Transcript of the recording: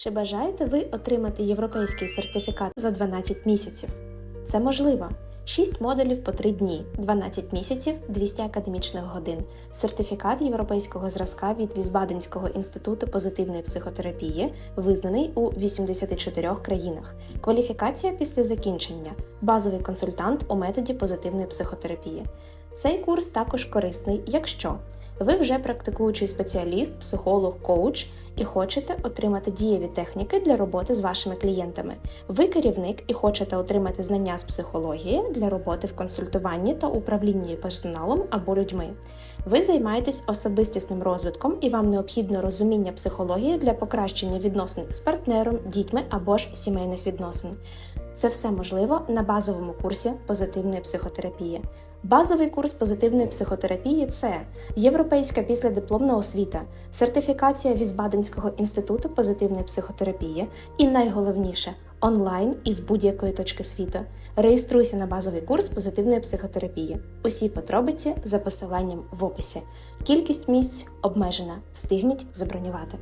Чи бажаєте ви отримати європейський сертифікат за 12 місяців? Це можливо. 6 модулів по 3 дні, 12 місяців, 200 академічних годин, сертифікат європейського зразка від Візбаденського інституту позитивної психотерапії, визнаний у 84 країнах, кваліфікація після закінчення, базовий консультант у методі позитивної психотерапії. Цей курс також корисний, якщо ви вже практикуючий спеціаліст, психолог, коуч і хочете отримати дієві техніки для роботи з вашими клієнтами. Ви керівник і хочете отримати знання з психології для роботи в консультуванні та управлінні персоналом або людьми. Ви займаєтесь особистісним розвитком і вам необхідно розуміння психології для покращення відносин з партнером, дітьми або ж сімейних відносин. Це все можливо на базовому курсі позитивної психотерапії. Базовий курс позитивної психотерапії це європейська післядипломна освіта, сертифікація Візбаденського інституту позитивної психотерапії і найголовніше онлайн із будь-якої точки світу. Реєструйся на базовий курс позитивної психотерапії. Усі подробиці за посиланням в описі. Кількість місць обмежена. Встигніть забронювати.